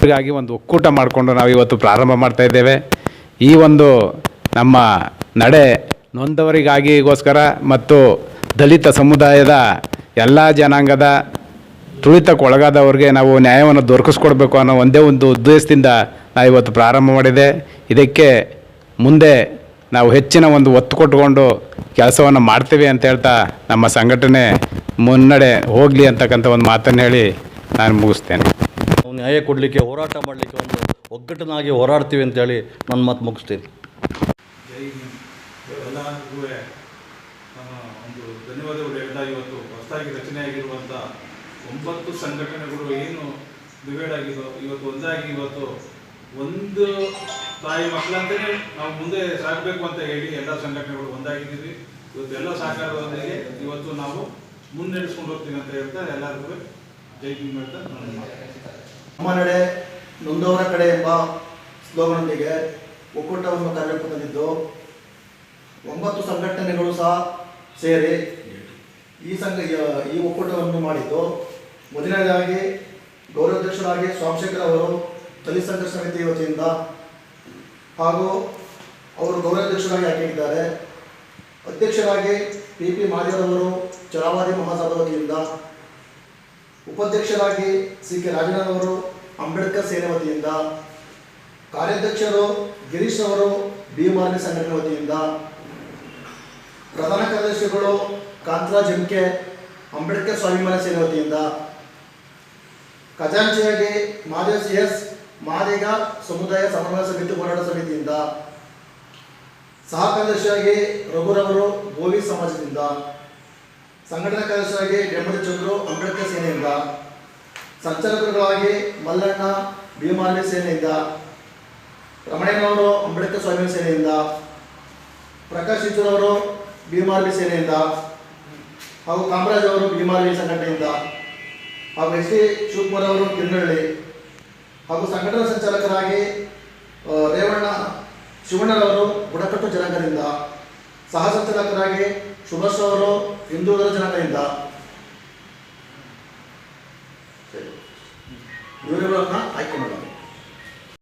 ಹೀಗಾಗಿ ಒಂದು ಒಕ್ಕೂಟ ಮಾಡಿಕೊಂಡು ನಾವು ಇವತ್ತು ಪ್ರಾರಂಭ ಮಾಡ್ತಾ ಇದ್ದೇವೆ. ಈ ಒಂದು ನಮ್ಮ ನಡೆ ನೊಂದವರಿಗಾಗಿಗೋಸ್ಕರ ಮತ್ತು ದಲಿತ ಸಮುದಾಯದ ಎಲ್ಲ ಜನಾಂಗದ ತುಳಿತಕ್ಕೆ ಒಳಗಾದವ್ರಿಗೆ ನಾವು ನ್ಯಾಯವನ್ನು ದೊರಕಿಸ್ಕೊಡ್ಬೇಕು ಅನ್ನೋ ಒಂದೇ ಒಂದು ಉದ್ದೇಶದಿಂದ ನಾವು ಇವತ್ತು ಪ್ರಾರಂಭ ಮಾಡಿದೆ. ಇದಕ್ಕೆ ಮುಂದೆ ನಾವು ಹೆಚ್ಚಿನ ಒಂದು ಒತ್ತು ಕೊಟ್ಟುಕೊಂಡು ಕೆಲಸವನ್ನು ಮಾಡ್ತೀವಿ ಅಂತ ಹೇಳ್ತಾ ನಮ್ಮ ಸಂಘಟನೆ ಮುನ್ನಡೆ ಹೋಗಲಿ ಅಂತಕ್ಕಂಥ ಒಂದು ಮಾತನ್ನು ಹೇಳಿ ನಾನು ಮುಗಿಸ್ತೇನೆ. ನ್ಯಾಯ ಕೊಡಲಿಕ್ಕೆ, ಹೋರಾಟ ಮಾಡಲಿಕ್ಕೆ ಒಂದು ಒಗ್ಗಟ್ಟನಾಗಿ ಹೋರಾಡ್ತೀವಿ ಅಂತೇಳಿ ನನ್ನ ಮಾತು ಮುಗಿಸ್ತೀನಿ. ಒಂದು ಧನ್ಯವಾದಗಳು ಹೇಳ್ತಾ ಇವತ್ತು ಹೊಸದಾಗಿ ಒಂಬತ್ತು ಸಂಘಟನೆಗಳು ಏನು ಡಿವೈಡ್ ಆಗಿದೋ, ಇವತ್ತು ಒಂದಾಗಿ ಇವತ್ತು ಒಂದು ತಾಯಿ ಮಕ್ಕಳಂತಲೇ ನಾವು ಮುಂದೆ ಸಾಗಬೇಕು ಅಂತ ಹೇಳಿ ಎಲ್ಲ ಸಂಘಟನೆಗಳು ಒಂದಾಗಿದ್ದೀವಿ. ಇವತ್ತು ಎಲ್ಲ ಸಹಕಾರದೊಂದಿಗೆ ಇವತ್ತು ನಾವು ಮುನ್ನಡೆಸ್ಕೊಂಡು ಹೋಗ್ತೀವಿ ಅಂತ ಹೇಳ್ತಾ ಎಲ್ಲರಿಗೂ ನಮ್ಮ ನಡೆ ನೊಂದವರ ಕಡೆ ಎಂಬ ಸ್ಲೋಗನೊಂದಿಗೆ ಒಕ್ಕೂಟವನ್ನು ಕಾರ್ಯಕ್ಕೆ ತಂದಿದ್ದು. ಒಂಬತ್ತು ಸಂಘಟನೆಗಳು ಸಹ ಸೇರಿ ಈ ಸಂಘ, ಈ ಒಕ್ಕೂಟವನ್ನು ಮಾಡಿದ್ದು. ಮೊದಲನೇದಾಗಿ ಗೌರವಾಧ್ಯಕ್ಷರಾಗಿ ಸ್ವಾಮಶೇಖರ್ ಅವರು ದಲಿತ ಸಂಘರ್ಷ ಸಮಿತಿ ವತಿಯಿಂದ ಹಾಗೂ ಅವರು ಗೌರವಾಧ್ಯಕ್ಷರಾಗಿ ಹಾಕಿದ್ದಾರೆ ಅಧ್ಯಕ್ಷರಾಗಿ ಪಿ ಪಿ ಮಾದೇವರವರು ಚರಾವಾದಿ ಮಹಾಸಭಾ ವತಿಯಿಂದ ಉಪಾಧ್ಯಕ್ಷರಾಗಿ ಸಿ ಕೆ ರಾಜನಾಥ್ ಅವರು ಅಂಬೇಡ್ಕರ್ ಸೇನೆ ವತಿಯಿಂದ, ಕಾರ್ಯಾಧ್ಯಕ್ಷರು ಗಿರೀಶ್ ಅವರು ಭೀಮಾರ್ಮಿ ಸಂಘಟನೆ ವತಿಯಿಂದ, ಪ್ರಧಾನ ಕಾರ್ಯದರ್ಶಿಗಳು ಕಾಂತರಾಜ್ ಎಂಕೆ ಅಂಬೇಡ್ಕರ್ ಸ್ವಾಭಿಮಾನ ಸೇನೆ ವತಿಯಿಂದ, ಖಜಾಂಚಿಯಾಗಿ ಮಾದೇವ್ ಸಿ ಎಸ್ ಮಾದಿಗ ಸಮುದಾಯ ಸಮನ್ವಯ ಸಮಿತಿ ಹೋರಾಟ ಸಮಿತಿಯಿಂದ, ಸಹ ಕಾರ್ಯದರ್ಶಿಯಾಗಿ ರಘುರವರು ಗೋವಿ ಸಮಾಜದಿಂದ ಸಂಘಟನಾ ಕಾರ್ಯದರ್ಶಿಯಾಗಿ ಡೆಂಬಡಿ ಚಂದ್ರು ಅಂಬೇಡ್ಕರ್ ಸೇನೆಯಿಂದ, ಸಂಚಾಲಕರುಗಳಾಗಿ ಮಲ್ಲಣ್ಣ ಭೀಮಾಲಿ ಸೇನೆಯಿಂದ, ರಮಣಯ್ಯನವರು, ಅಂಬೇಡ್ಕರ್ ಸ್ವಾಮಿ ಸೇನೆಯಿಂದ, ಪ್ರಕಾಶ್ ಅವರು ಭೀಮಾಲಿ ಸೇನೆಯಿಂದ ಹಾಗೂ ಕಾಮರಾಜ್ ಅವರು ಭೀಮಾಲಿ ಸಂಘಟನೆಯಿಂದ ಹಾಗೂ ಎಸ್ ಟಿ ಶಿವಕುಮಾರ್ ಅವರು ಕಿನ್ನಳ್ಳಿ ಹಾಗೂ ಸಂಘಟನಾ ಸಂಚಾಲಕರಾಗಿ ರೇವಣ್ಣ ಶಿವಣ್ಣರವರು ಬುಡಕಟ್ಟು ಜನಾಂಗದಿಂದ ಸಹ ಸಂಚಾಲಕರಾಗಿ ಸುಭಾಷ್ ಅವರು ಹಿಂದೂಗಳ ಜನಗಳಿಂದ ಇವರುಗಳನ್ನ ಆಯ್ಕೆ ಮಾಡೋಣ